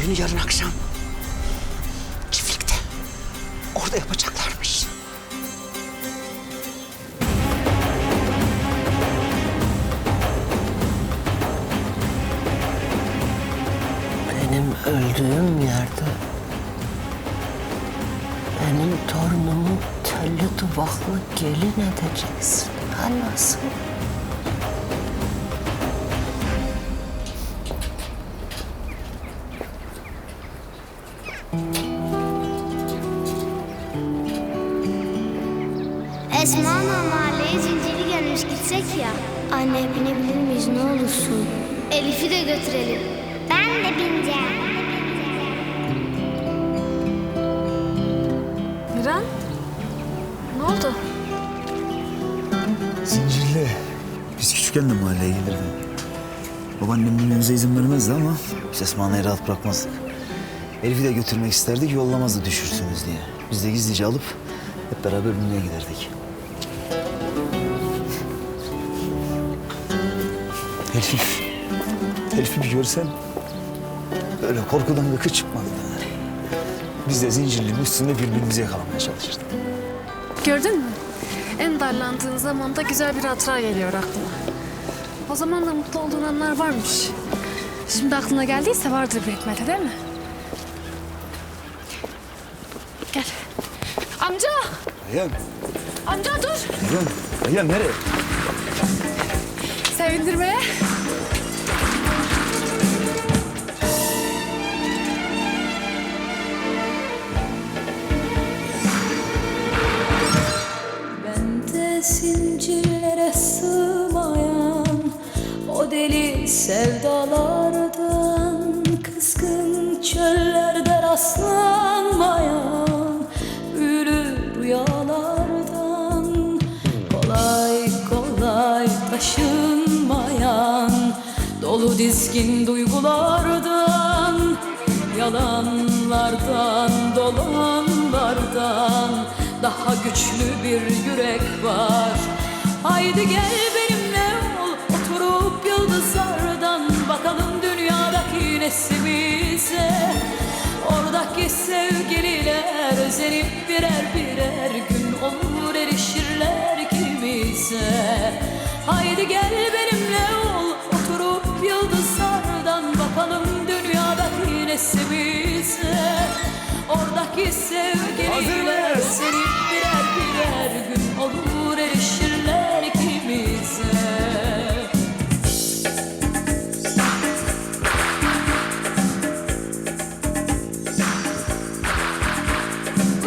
Düğünü yarın akşam. Çiftlikte. Orada yapacaklarmış. Benim öldüğüm yerde benim torunumu telli duvaklı gelin edeceksin. Ha nasıl? Esma Ana mahalleye zinciri gelmiş gitsek ya. Anne binebilir miyiz ne olursun? Elif'i de götürelim. Ben de bineceğim. Miran? Ne oldu? Zincirli. Biz küçükken de mahalleye gelirdik. Babaannem bilmemize izin vermezdi ama biz Esma'nı rahat bırakmazdık. Elif'i de götürmek isterdik, yollamazdı düşürsünüz diye. Biz de gizlice alıp hep beraber Ünlü'ye giderdik. Elif, Elif'i bir görsen böyle korkudan gıkı çıkmadı da. Biz de zincirliğin üstünde birbirimizi yakalamaya çalışırdık. Gördün mü? En darlandığın zamanda güzel bir hatıra geliyor aklıma. O zaman da mutlu olduğun anlar varmış. Şimdi aklına geldiyse vardır bir hikmeti değil mi? Gel. Amca! Ayhan, Amca dur! Ayhan, Ayhan nereye? Sevindirmeye. Bende zincirlere sığmayan o deli sevdalardan kolay taşınmayan dolu dizgin duygulardan Yalanlardan, dolanlardan daha güçlü bir yürek var. Haydi gel benimle ol, oturup yıldızlardan bakalım dünyadaki nesimize. Oradaki sevgililer özenip birer birer gün Haydi gel benimle ol, oturup yıldızlardan bakalım dünyadaki nesimize. Oradaki sevgililer seni birer birer gün olur erişirler ikimize.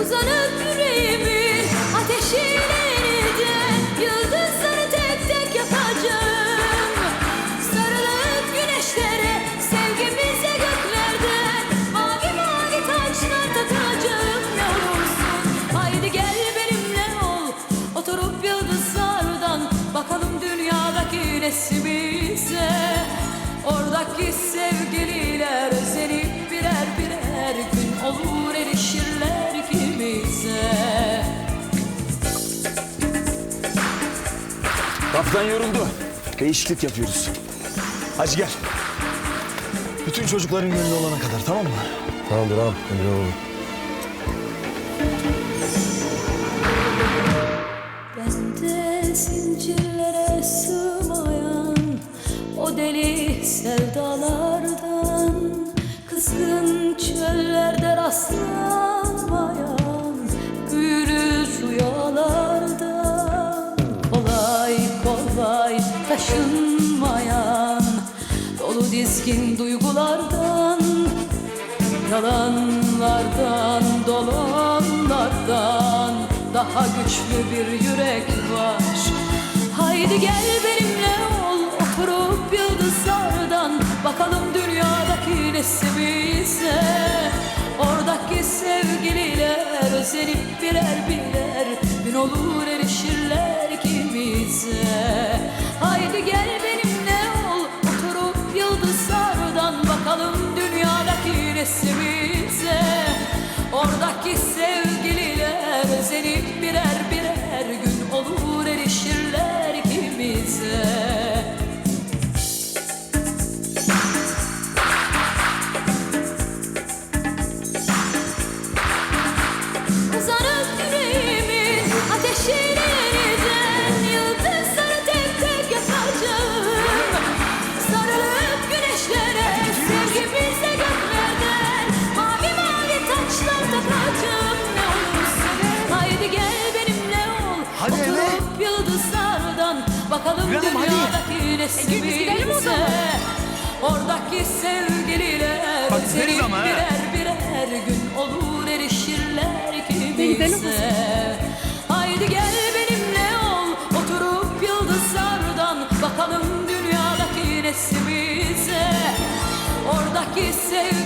Uzanıp Oradaki sevgililer özenip birer birer gün olur erişirler ikimize. Kaptan yoruldu. Değişiklik yapıyoruz. Hadi gel. Bütün çocukların gönlü olana kadar tamam mı? Tamamdır ağam. Emre oğlum. Sevdalardan Kızgın çöllerde rastlanmayan büyülü rüyalardan Kolay kolay taşınmayan dolu dizgin duygulardan Yalanlardan, dolanlardan daha güçlü bir yürek var. Haydi gel benimle nesimize. Oradaki sevgililer özenip birer birer gün olur erişirler ikimize. Haydi gel benimle ol, oturup yıldızlardan bakalım dünyadaki resmimize Oradaki yıldızlardan Bakalım dünyadaki nesimize. Oradaki sevgililer gideriz Seni ama birer birer gün olur erişirler ikimize Haydi gel benimle ol Oturup yıldızlardan Bakalım dünyadaki nesimize. Oradaki sevgililer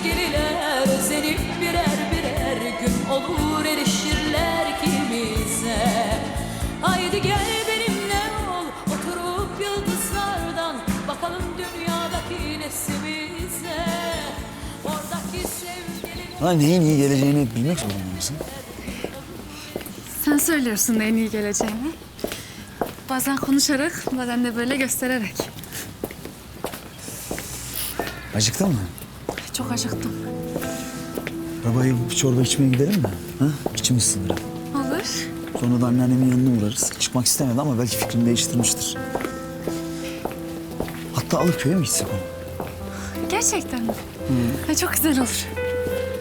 Lan neyin iyi geleceğini bilmek zorunda mısın? Sen söylüyorsun en iyi geleceğini. Bazen konuşarak, bazen de böyle göstererek. Acıktın mı? Çok acıktım. Babayı bir çorba içmeye gidelim mi? Ha? İçimiz sınırı. Olur. Sonra da anneannemin yanına uğrarız. Çıkmak istemedi ama belki fikrini değiştirmiştir. Hatta alıp köye mi gitsek onu? Gerçekten mi? Ha, çok güzel olur.